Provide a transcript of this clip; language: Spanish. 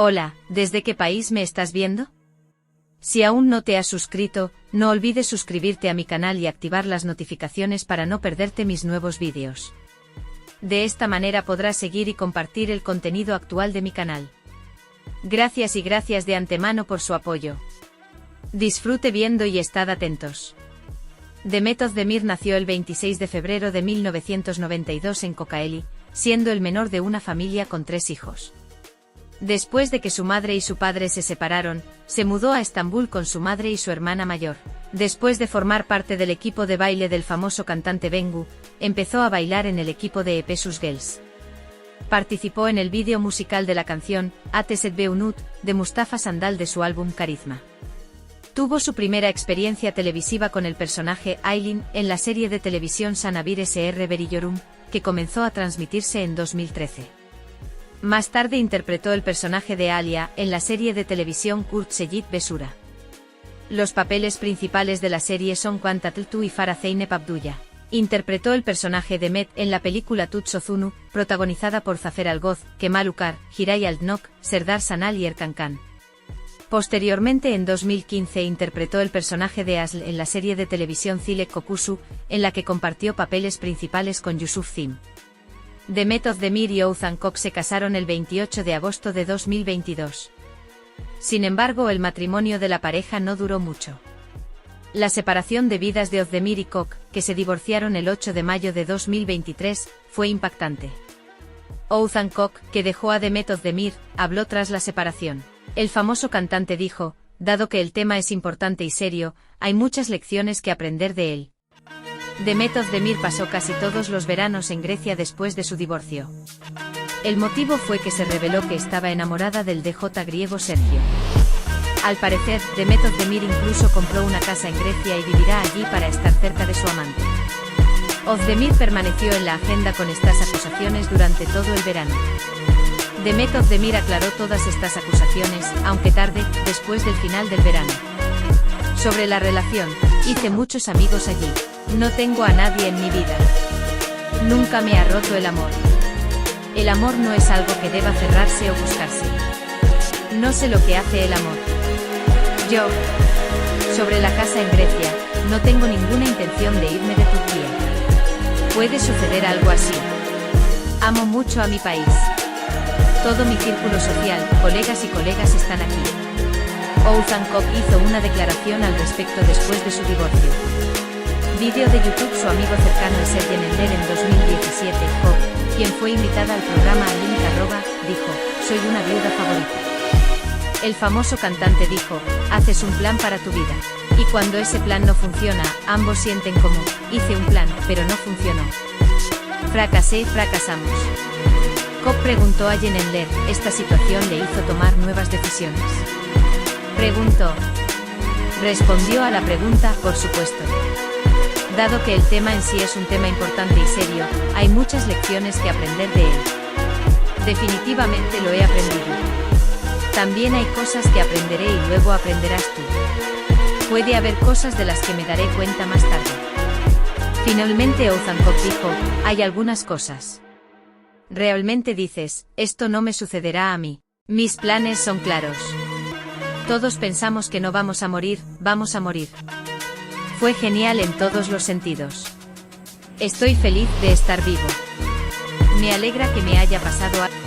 Hola, ¿desde qué país me estás viendo? Si aún no te has suscrito, no olvides suscribirte a mi canal y activar las notificaciones para no perderte mis nuevos vídeos. De esta manera podrás seguir y compartir el contenido actual de mi canal. Gracias y gracias de antemano por su apoyo. Disfrute viendo y estad atentos. Demet Ozdemir nació el 26 de febrero de 1992 en Kocaeli, siendo el menor de una familia con tres hijos. Después de que su madre y su padre se separaron, se mudó a Estambul con su madre y su hermana mayor. Después de formar parte del equipo de baile del famoso cantante Bengu, empezó a bailar en el equipo de Epesus Girls. Participó en el vídeo musical de la canción Ateset Beunut de Mustafa Sandal de su álbum Carisma. Tuvo su primera experiencia televisiva con el personaje Aileen en la serie de televisión Sanabir SR Berillorum, que comenzó a transmitirse en 2013. Más tarde interpretó el personaje de Alia en la serie de televisión Kurt Seyit Besura. Los papeles principales de la serie son Quantatltu y Farah Zeynep Abdulla. Interpretó el personaje de Met en la película Tutsozunu, protagonizada por Zafer Algoz, Kemal Ukar, Hiray Aldnok, Serdar Sanal y Erkan Khan. Posteriormente en 2015 interpretó el personaje de Asl en la serie de televisión Zilek Kokusu, en la que compartió papeles principales con Yusuf Zim. Demet Ozdemir y Ouzan Kok se casaron el 28 de agosto de 2022. Sin embargo el matrimonio de la pareja no duró mucho. La separación de vidas de Ozdemir y Kok, que se divorciaron el 8 de mayo de 2023, fue impactante. Ouzan Kok, que dejó a Demet Ozdemir, habló tras la separación. El famoso cantante dijo, dado que el tema es importante y serio, hay muchas lecciones que aprender de él. Demet Ozdemir pasó casi todos los veranos en Grecia después de su divorcio. El motivo fue que se reveló que estaba enamorada del DJ griego Sergio. Al parecer, Demet Ozdemir incluso compró una casa en Grecia y vivirá allí para estar cerca de su amante. Ozdemir permaneció en la agenda con estas acusaciones durante todo el verano. Demet Ozdemir aclaró todas estas acusaciones, aunque tarde, después del final del verano. Sobre la relación, hice muchos amigos allí. No tengo a nadie en mi vida. Nunca me ha roto el amor. El amor no es algo que deba cerrarse o buscarse. No sé lo que hace el amor. Yo. Sobre la casa en Grecia, no tengo ninguna intención de irme de Turquía. Puede suceder algo así. Amo mucho a mi país. Todo mi círculo social, colegas y colegas están aquí. Ouzan hizo una declaración al respecto después de su divorcio. Vídeo de YouTube Su amigo cercano es Sergen Ender en 2017. Kok, quien fue invitada al programa Link Arroba, dijo, soy una viuda favorita. El famoso cantante dijo, haces un plan para tu vida. Y cuando ese plan no funciona, ambos sienten como, hice un plan, pero no funcionó. Fracasé, fracasamos. Cobb preguntó a Yenenler, esta situación le hizo tomar nuevas decisiones. Preguntó. Respondió a la pregunta, por supuesto. Dado que el tema en sí es un tema importante y serio, hay muchas lecciones que aprender de él. Definitivamente lo he aprendido. También hay cosas que aprenderé y luego aprenderás tú. Puede haber cosas de las que me daré cuenta más tarde. Finalmente Ozankov dijo, hay algunas cosas. Realmente dices, esto no me sucederá a mí. Mis planes son claros. Todos pensamos que no vamos a morir, vamos a morir. Fue genial en todos los sentidos. Estoy feliz de estar vivo. Me alegra que me haya pasado algo.